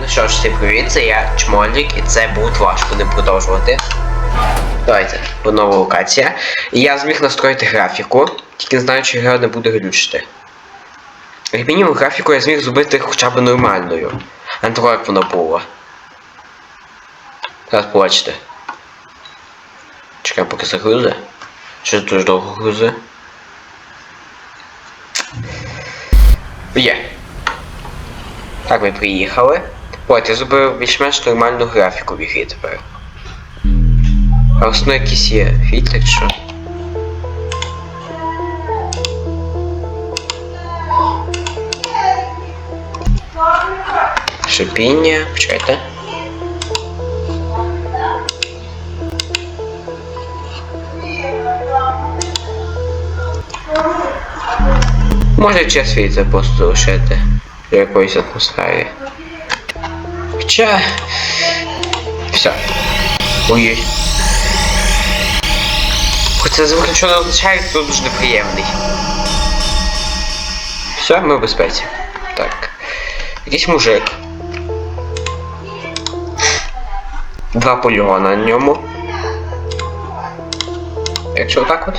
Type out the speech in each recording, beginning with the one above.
Ну що ж, всім привіт, це я Чмолік, і це буде важко будемо продовжувати. Давайте, нова локація. І я зміг настроїти графіку, тільки не знаю, чи гра не буде глючити. Як мінімум графіку я зміг зробити хоча б нормальною. А не як вона була. Зараз побачите. Чекай, поки загрузи. Що дуже довго грузи. Є. Так, ми приїхали. От, я зробив більш-менш нормальну графіку в ігрі тепер. А основно якісь є фільтри, що? Шипіння, почекайте. Може час світло просто лишити в якоїсь атмосфері. Хоча. Все. Ой. Хоча звук нічого не означає, то дуже неприємний. Все, ми в безпеці. Так. Якийсь мужик. Два полігона на ньому. Якщо отак от.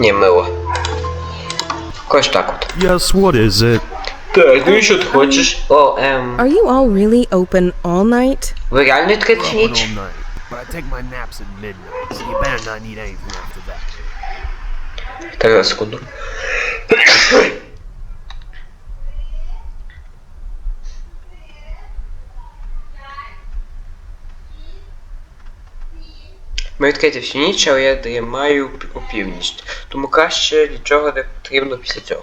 Ні, мило. Ось так от. Yes, what is it? Так, ну і що ти хочеш? О, ем. Are you all really open all night? Ви реально відкриті Open ніч? all night, but I take my naps at midnight, so you better not need anything after that. Так, секунду. Ми відкриті всю ніч, але я дрімаю у північ. Тому краще нічого не потрібно після цього.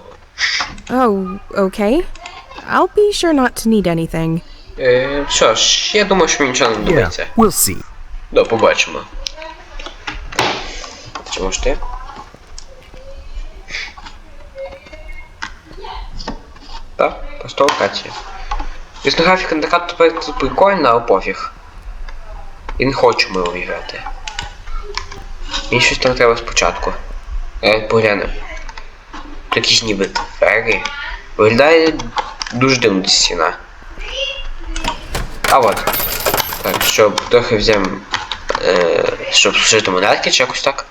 Oh, okay. I'll be sure not to need anything. Е, що ж, я думаю, що мені нічого не Yeah, we'll see. Да, побачимо. Чому ж ти? Так, просто локація. Звісно, графіка не така тепер тут прикольна, але пофіг. І не хочу ми грати. Мені щось там треба спочатку. Я погляну. Тут якісь ніби двері. Виглядає дуже дивно стіна. А от. Так, щоб трохи взяємо. Е, щоб служити монетки чи якось так.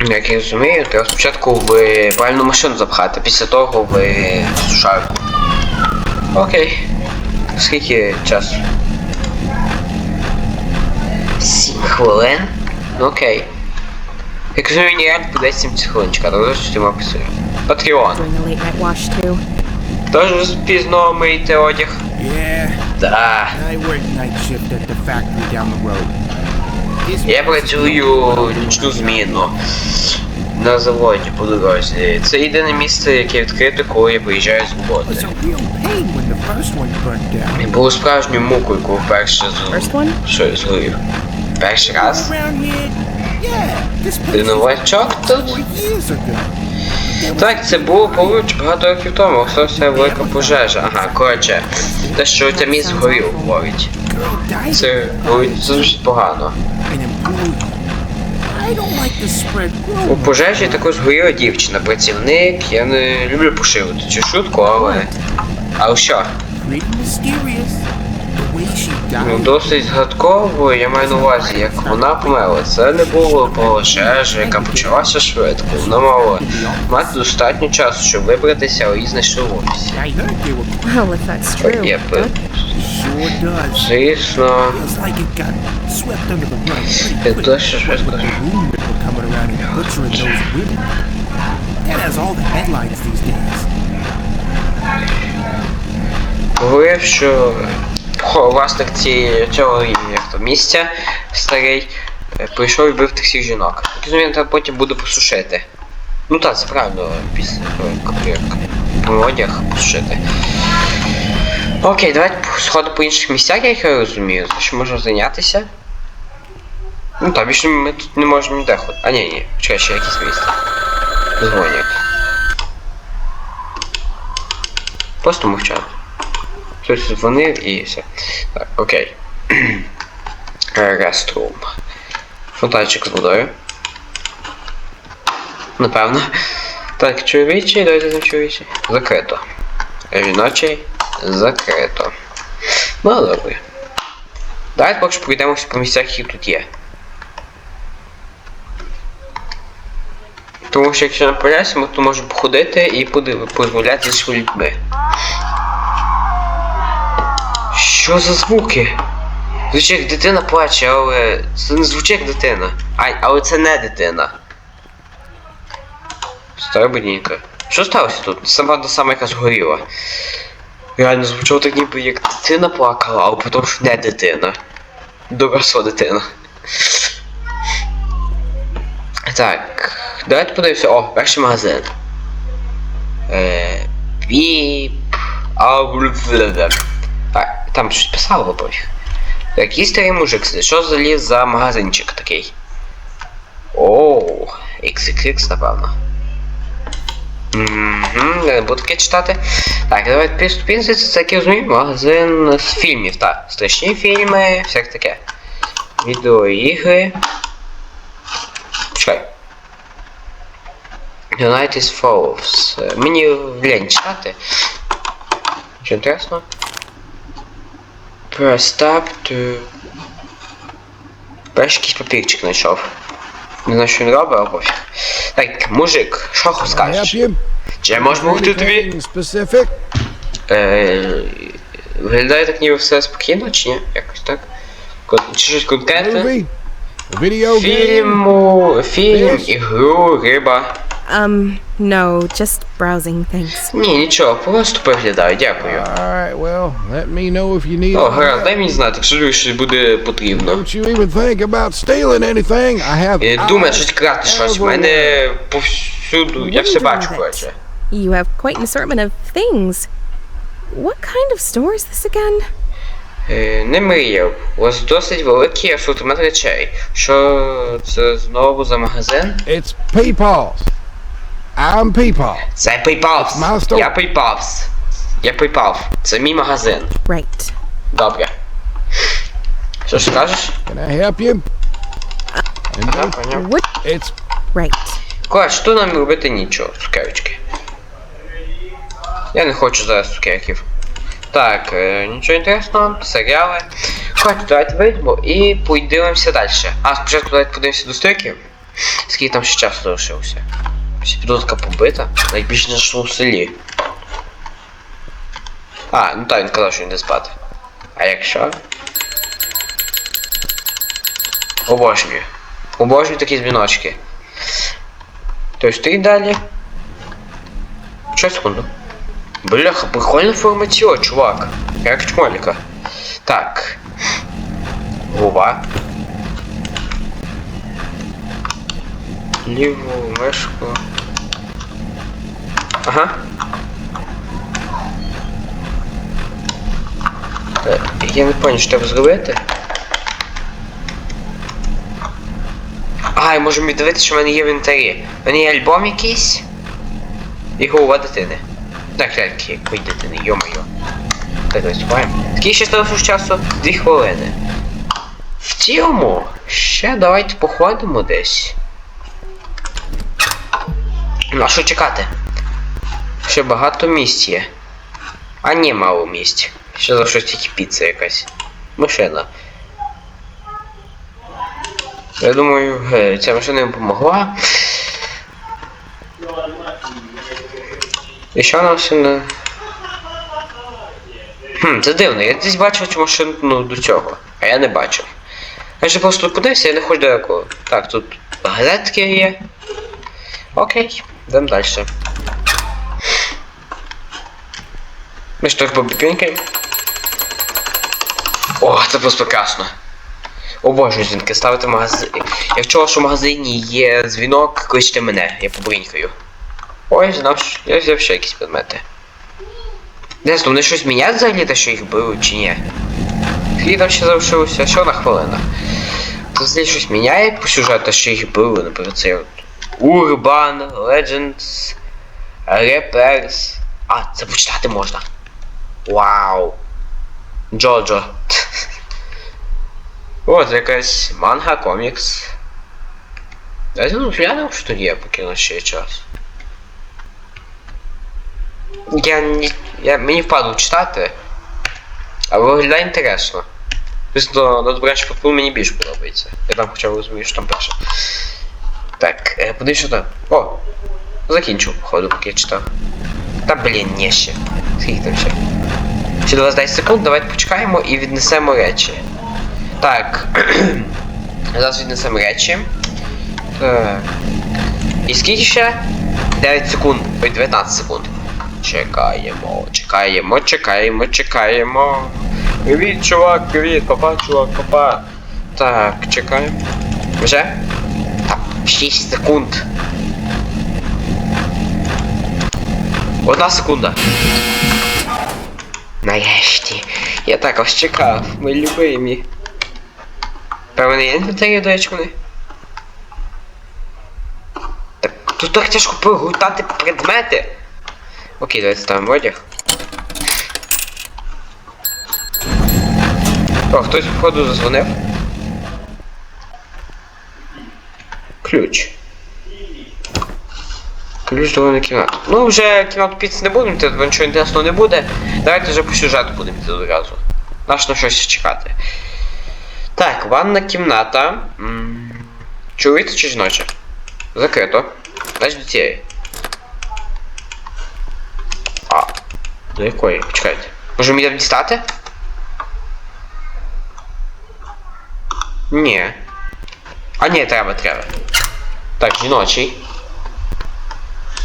Як я розумію, треба спочатку в правильну машину запхати, після того в сушарку. Окей. Скільки часу? Сім хвилин? Ну окей. Як розумію, ніяк буде 70 хвилин чекати, але що ти мав писати? Патреон. Тож пізно мийте одяг. Да. Я працюю нічну зміну на заводі по дорозі. Це єдине місце, яке відкрите, коли я приїжджаю з роботи. І було справжньою мукою, коли вперше з... Що згорів. Перший раз? Новачок тут? Так, це було поруч багато років тому, сталася велика пожежа. Ага, коротше, те, що ця місць згорів, говорить. Це дуже погано. У пожежі також згоріла дівчина, працівник. Я не люблю поширювати цю шутку, але. Але що? Ну, досить згадково, я маю на увазі, як вона померла. Це не було пожежа, яка почалася швидко. Вона мала мати достатньо часу, щоб вибратися, але її знайшли в офісі. Є, звісно. Я швидко. Говорив, що власник цієї цього як то, місця старий е, прийшов і вбив тих всіх жінок. Розумію, потім буде посушити. Ну так, це правильно, після того, як, посушити. Окей, давайте сходи по інших місцях, як я розумію, що можна зайнятися. Ну так, більше ми тут не можемо ніде ходити. А ні, ні, чекай, ще якесь місце. Дзвонять. Просто мовчав. Хтось дзвонив і все. Так, окей. Restroom. Фонтанчик з водою. Напевно. Так, чоловічий, давайте на чоловічий. Закрито. Жіночий закрито. Ну, добре. Давайте поки що пройдемося по місцях, які тут є. Тому що якщо направляємося, то можемо походити і подив- порозмовляти зі людьми. Що за звуки? Звучить як дитина плаче, але це не звучить як дитина. Ай, але це не дитина. Стара будінка. Що сталося тут? Сама до сама яка згоріла. Реально звучало так ніби як дитина плакала, але потім що не дитина. Доросла дитина. Так, давайте подивимося. О, перший магазин. Е, Віп. Аблюблюблю. Там щось писало виборів. Який старий мужик. Що взагалі за магазинчик такий? Оу, XXX, напевно. Угу, не буду таке читати. Так, давайте приступимо. Це, як розумію, магазин з фільмів, так. Страшні фільми, всяке таке. Відеоігри. Чекай. United Falls. Мені лень читати. Що інтересно? Press tab to... Перший якийсь папірчик знайшов. Не знаю, що він робить, пофіг. Так, мужик, що скажеш? Чи я можу допомогти тобі? Е, Виглядає так ніби все спокійно, чи ні? Якось так? Чи щось конкретне? Фільму, фільм, ігру, риба. Um, no, just browsing, thanks. Ні, нічого, просто переглядаю, дякую. Alright, well, let me know if you need О, гаразд, дай мені знати, якщо щось буде потрібно. Don't you even think about stealing anything. I have І думаю, щось крати щось. В мене повсюду, я все бачу, коротше. You have quite an assortment of things. What kind of store is this again? Е, Не мріяв. У вас досить великий асортимент речей. Що це знову за магазин? It's Peepaws. I'm Peepaw. Це PayPal. My store. Я PayPal. Я PayPal. Це мій магазин. Right. Добре. Що ж скажеш? Can I help you? Ага, поняв. What? It's Right. Коротше, тут нам робити нічого, цукерочки. Я не хочу зараз цукерків. Так, е, нічого інтересного, серіали. Коротше, давайте вийдемо і подивимося далі. А, спочатку давайте подивимося до стойки. Скільки там ще часу залишилося. Всі побита. Найбільше знайшло в селі. А, ну так, він казав, що він не спати. А якщо? Обожнюю. Обожнюю такі дзвіночки. Тобто ти далі. Що секунду. Бляха, прикольна форма чувак. Як чмоліка. Так. Губа. Ліву мишку. Ага. Е, Я не пам'ятаю, що треба зробити. А, і можемо віддивитися, що в мене є в інвентарі. У мене є альбом якийсь. І голова дитини. Так, ляльки, якої дитини, йо-моє. Так, виступаємо. Скільки ще залишилось часу? Дві хвилини. В цілому, ще давайте походимо десь. Ну, а що чекати? Ще багато місць є. А ні, мало місць. Ще залишилось тільки піца якась. Машина. Я думаю, е, ця машина їм допомогла. І що нам ще не. Хм, це дивно, я десь бачив цю машину ну, до цього, а я не бачив. Я ще просто подивився, я не хочу далеко. Так, тут газетки є. Окей, йдемо далі. Ми ж трохи побіпінькаємо. О, це просто прекрасно. Обожнюю дзвінки, ставити магазин. Якщо у вашому магазині є дзвінок, кличте мене, я побринькаю. Ой, знав, я взяв ще якісь предмети. Десь, вони щось міняють взагалі те, що їх били, чи ні? Скільки там ще залишилося? Ще одна хвилина. То взагалі щось міняє по сюжету, що їх били, наприклад, це Urban, Legends, Repairs. А, це почитати можна. Вау. Джоджо. О, якась манга, комікс. Давайте ну глянемо, що тут є, поки у нас ще є час. Я, ні- я мені впадло читати. Але виглядає інтересно. Звісно, на добрач попу мені більш подобається. Я там хоча б розумію, що там перше. Так, е, подивись, що. О! Закінчив, походу, поки я читав. Та блін, ні ще. Скільки там ще? Ще 20 секунд, давайте почекаємо і віднесемо речі. Так. Зараз віднесемо речі. Так. І скільки ще? 9 секунд. Ой, 19 секунд. Чекаємо, чекаємо, чекаємо, чекаємо. Привіт, чувак, привіт, папа, чувак, папа. Так, чекаємо. Вже? Так, 6 секунд. Одна секунда. Нарешті. Я так ось чекав, ми любимі. Певне інвентарі, до вони. Так, тут так тяжко прогортати предмети. Окей, давайте ставимо одяг. О, хтось походу зазвонив. Ключ. Ключ до кімнати. Ну, вже кімнату піц не будемо, тут нічого інтересного не буде. Давайте вже по сюжету будемо йти одразу. Наш на щось чекати. Так, ванна кімната. М, Чоловіча чи жіноча? Закрито. Значить до цієї. А. До якої? Почекайте. Може мені там дістати? Ні. А ні, треба, треба. Так, жіночий.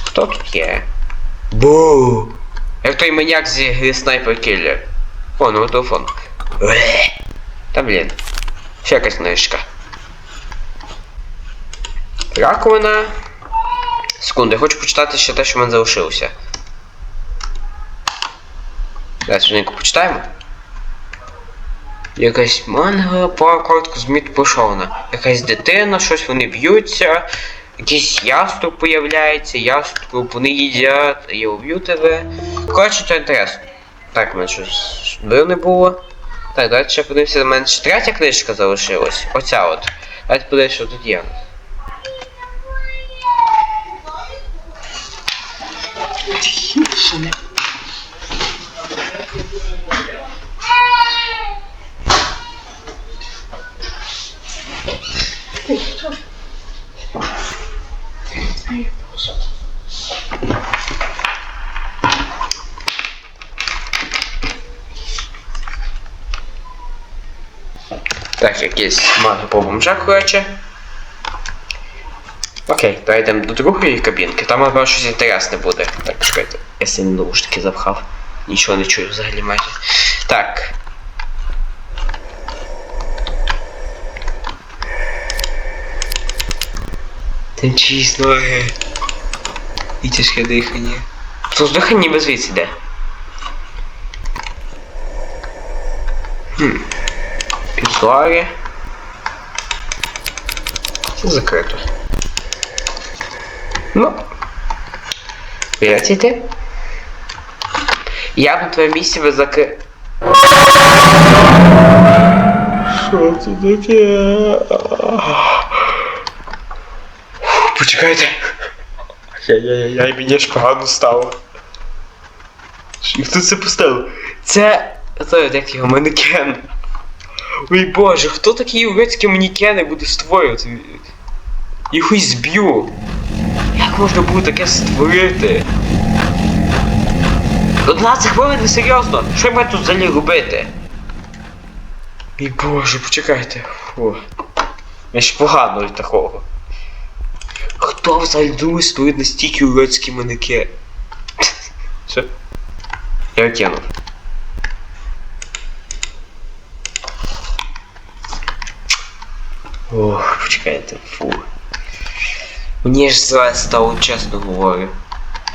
Хто тут є? Бу! Як той маньяк зі гри Sniper Killer. О, номер телефону. Уе. Та блін. Ще якась книжка. Раковина. Секунду, я хочу почитати ще те, що в мене залишилося. Зараз швиденько почитаємо. Якась манга, пара зміт пошовна. Якась дитина, щось вони б'ються. Якийсь яструб появляється, яструб, вони їдять, я уб'ю тебе. Коротше, то інтересно. Так, мене щось дивне було. Так, давайте ще подивимося, в мене ще третя книжка залишилась. Оця от. Давайте подивимося, що тут є. Так, якийсь манга по бомжах, коротше. Окей, йдемо до другої кабінки. Там, напевно, щось інтересне буде. Так, чекайте. Я сильно наушники запхав. Нічого не чую взагалі майже. Так. Тенчись ноги. І тяжке дихання. Тут дихання ніби звідси йде. Хм. Післари. Це закрито. Ну. Вірите? Я б на твоєму місці би закрив. Що це таке? Почекайте. Я-я-я, мені аж погано стало. І хто це поставив? Це. Це як його манекен. Ой боже, хто такі єврейські манекени буде створювати? Їх ось зб'ю. Як можна було таке створити? 11 хвилин, ви серйозно? Що маю тут взагалі робити? Мій боже, почекайте. Фу. Я ще погано від такого. Хто взагалі створити настільки уродські манеки? Що? Я кинув. Ох, почекайте, фу. Мені ж зараз стало чесно говорю.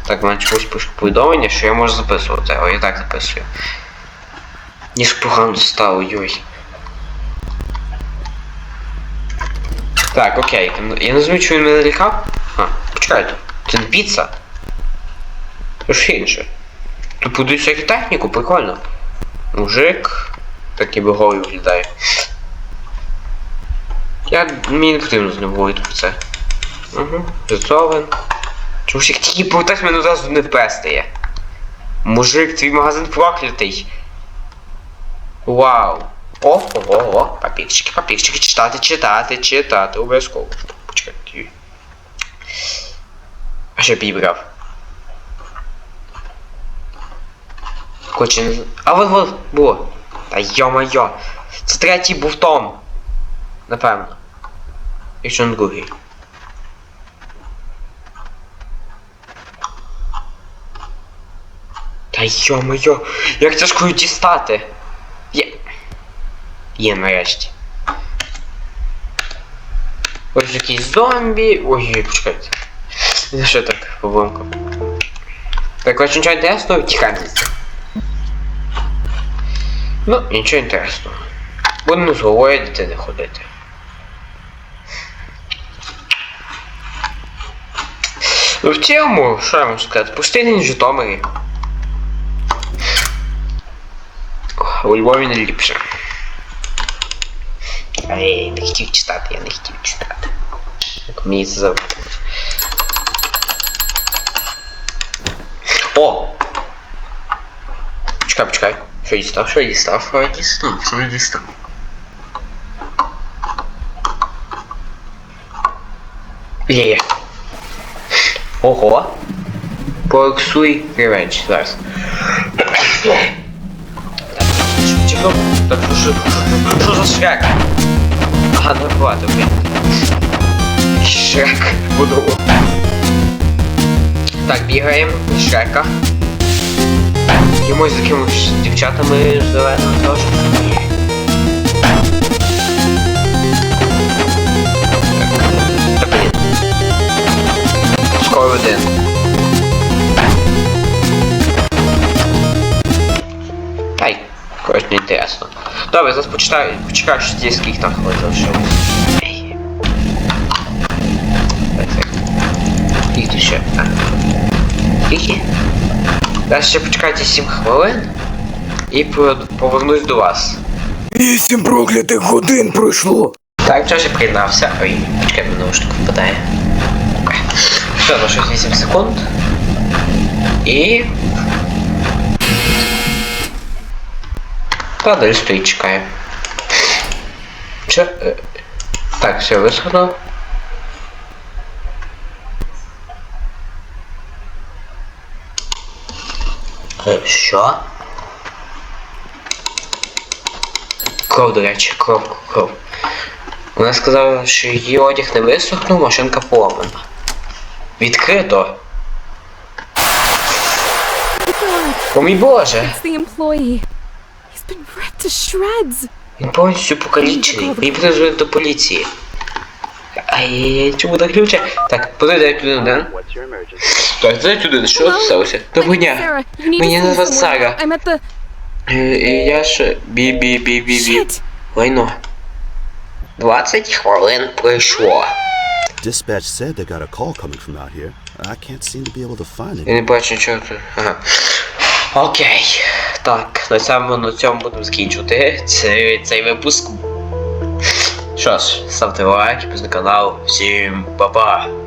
Так, мене чомусь пише повідомлення, що я можу записувати, але я так записую. Мені ж погано стало, йой. Так, окей. Я не розумію, чому він мене лікав. А, почекайте. Це не піца. Це ж інше. Тут будуть всяку техніку, прикольно. Мужик. Такий би голий виглядає. Я мені не потрібно з ним говорити про це. Угу. Зацовен. Чомусь як тільки повертаєш, мене одразу не впестає. Мужик, твій магазин проклятий. Вау. О, о, о, о, папірчики, папірчики, читати, читати, читати, обов'язково. Почекайте. А що підібрав? Хоче не... А вот було. Та йо-моє. Це третій був Том. Напевно. Не другий. Та йо-моє, як тяжко її дістати. Є. Є нарешті. Ось якийсь зомбі. Ой, почекайте. Ну що так, по-бомку. Так, ось нічого інтересного, звідси. Ну, нічого інтересного. Будемо з головою дитини ходити. Ну, в цілому, що я можу сказати, пустий день в Житомирі. У Львові не ліпше. А я не хотів читати, я не хотів читати. Як мені це завжди. О! Почекай, почекай. Що я дістав? Що я дістав? Що я дістав? Що я дістав? Є, є. Ого. Поексуй ревенч зараз. Чого? Так що, що за шрек? Ага, не хватить, блін. Шрек буду. Так, бігаємо шрека. Йомусь з якимось дівчатами зеленого теж. 1. Та й не інтересно. Добре, зараз почитаю, почекаю, що здесь скільки там хвилин залишилось. Скільки ще? Скільки? Далі ще почекайте 7 хвилин і повернусь до вас. Вісім проклятих годин пройшло. Так, вже приєднався. Ой, почекай, мене наушник впадає. Все, лише 8 секунд. І. Та далі стоїть, чекає. Че. Так, все висохло. Е, Що? Кров, до речі, кров, кров. Вона сказала, що її одяг не висохнув, машинка поламана. Відкрито. О мій боже! Він повністю покалічений. Мені потрібно до поліції. Ай, чому так ключе? Так, туди один. Так, дай туди, що Hello? сталося? Доброго дня. Sarah. You need Мене to see звати someone. Сара. Е, е, Я ж бі-бі-бі-бі-бі. Лайно. 20 хвилин пройшло. Dispatch said they got a call coming from out here. I can't seem to be able to find it. Я не бачу нічого тут. Ага. Окей. Так, на цьому на цьому будемо закінчувати цей, цей випуск. Що ж, ставте лайк, підписуйтесь на канал. Всім па-па!